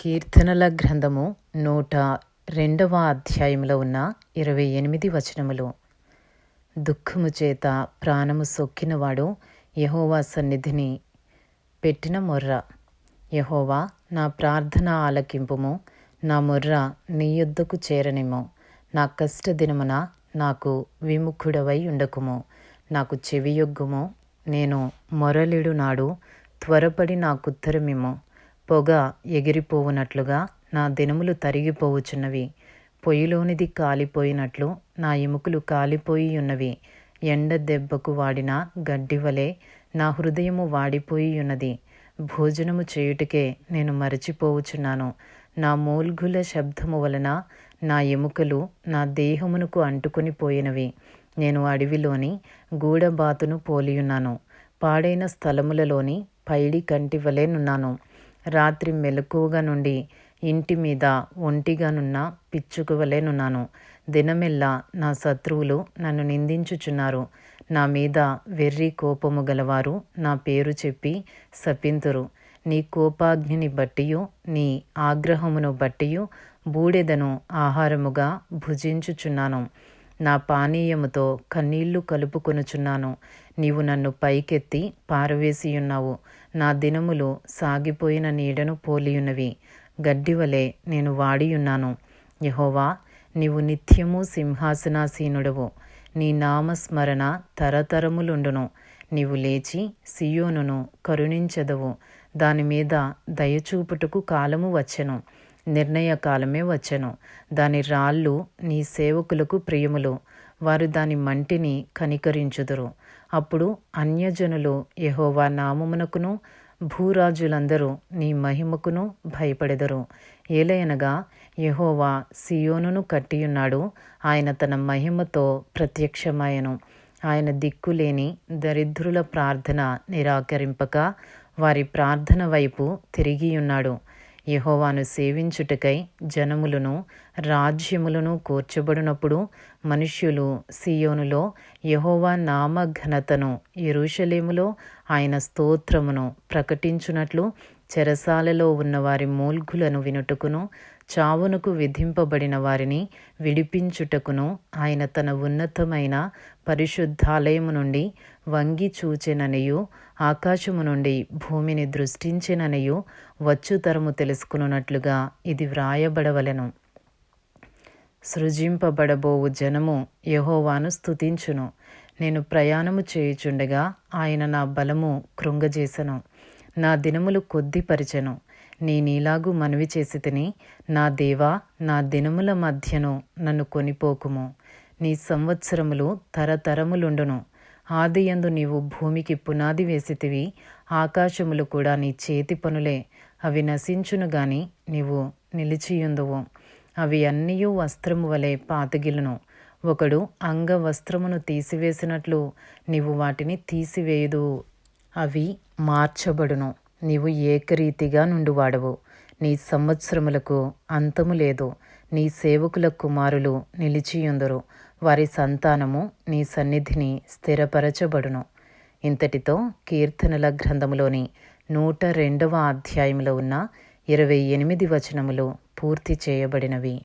కీర్తనల గ్రంథము నూట రెండవ అధ్యాయంలో ఉన్న ఇరవై ఎనిమిది వచనములు. దుఃఖము చేత ప్రాణము సొక్కినవాడు యహోవా సన్నిధిని పెట్టిన మొర్ర. యహోవా నా ప్రార్థన ఆలకింపుము నా మొర్ర నీ యుద్ధకు చేరనిము నా కష్ట దినమున నాకు విముఖుడవై ఉండకుము. నాకు చెవియొగ్గుము నేను మొరలిడు నాడు త్వరపడి నాకుత్తరమిమ్ము. పొగ ఎగిరిపోవునట్లుగా నా దినములు తరిగిపోవుచున్నవి. పొయ్యిలోనిది కాలిపోయినట్లు నా ఎముకలు కాలిపోయి ఉన్నవి ఎండ దెబ్బకు వాడిన గడ్డి వలె నా హృదయము వాడిపోయి ఉన్నది భోజనము చేయుటకే నేను మరచిపోవుచున్నాను. నా మూల్గుల శబ్దము వలన నా ఎముకలు నా దేహమునకు అంటుకొని పోయినవి. నేను అడవిలోని గూడబాతును పోలియున్నాను. పాడైన స్థలములలోని పైడి కంటి వలెనున్నాను రాత్రి మెలకువగా నుండి ఇంటి మీద ఒంటిగానున్న పిచ్చుకువలేనున్నాను. దినమెల్లా నా శత్రువులు నన్ను నిందించుచున్నారు. నా మీద వెర్రి కోపము గలవారు నా పేరు చెప్పి శపింతురు. నీ కోపాగ్నిని బట్టియు నీ ఆగ్రహమును బట్టియు బూడెదను ఆహారముగా భుజించుచున్నాను. నా పానీయముతో కన్నీళ్ళు కలుపుకొనుచున్నాను. నీవు నన్ను పైకెత్తి పారవేసియున్నావు. నా దినములు సాగిపోయిన నీడను పోలియున్నవి. గడ్డివలే నేను వాడియున్నాను. యహోవా నీవు నిత్యము సింహాసనాసీనుడవు. నీ నామస్మరణ తరతరములుండును. నీవు లేచి సియోనును కరుణించదవు. దాని మీద దయచూపుటకు కాలము వచ్చెను. నిర్ణయకాలమే వచ్చెను. దాని రాళ్ళు నీ సేవకులకు ప్రియములు. వారు దాని మంటిని కనికరించుదురు. అప్పుడు అన్యజనులు యహోవా నామమునకును భూరాజులందరూ నీ మహిమకును భయపడెదరు. ఏలయనగా యహోవా సియోనును కట్టియున్నాడు. ఆయన తన మహిమతో ప్రత్యక్షమాయను. ఆయన దిక్కులేని దరిద్రుల ప్రార్థన నిరాకరింపక వారి ప్రార్థన వైపు తిరిగియున్నాడు. యహోవాను సేవించుటకై జనములను రాజ్యములను కూర్చబడినప్పుడు మనుష్యులు సియోనులో యహోవా నామ ఘనతను ఎరుషలేములో ఆయన స్తోత్రమును ప్రకటించునట్లు చెరసాలలో ఉన్నవారి మూల్ఘులను వినుటకును చావునకు విధింపబడిన వారిని విడిపించుటకును ఆయన తన ఉన్నతమైన పరిశుద్ధాలయము నుండి వంగి చూచెననియు ఆకాశము నుండి భూమిని దృష్టించిననియు వచ్చుతరము తెలుసుకున్నట్లుగా ఇది వ్రాయబడవలెను. సృజింపబడబోవు జనము యహోవాను స్తుతించును. నేను ప్రయాణము చేయుచుండగా ఆయన నా బలము కృంగజేసను. నా దినములు కొద్దిపరిచెను. నీ నీలాగు మనవి చేసి తిని నా దేవా నా దినముల మధ్యను నన్ను కొనిపోకుము. నీ సంవత్సరములు తరతరములుండును. ఆదియందు నీవు భూమికి పునాది వేసితివి ఆకాశములు కూడా నీ చేతి పనులే. అవి నశించును గాని నీవు నిలిచియుందువు. అవి అన్నీయు వస్త్రము వలె పాతగిలును ఒకడు అంగ వస్త్రమును తీసివేసినట్లు నీవు వాటిని తీసివేయదు అవి మార్చబడును. నీవు ఏకరీతిగా నుండువాడవు. నీ సంవత్సరములకు అంతము లేదు. నీ సేవకుల కుమారులు నిలిచియుందరు. వారి సంతానము నీ సన్నిధిని స్థిరపరచబడును. ఇంతటితో కీర్తనల గ్రంథములోని నూట రెండవ అధ్యాయంలో ఉన్న ఇరవై ఎనిమిది వచనములు పూర్తి చేయబడినవి.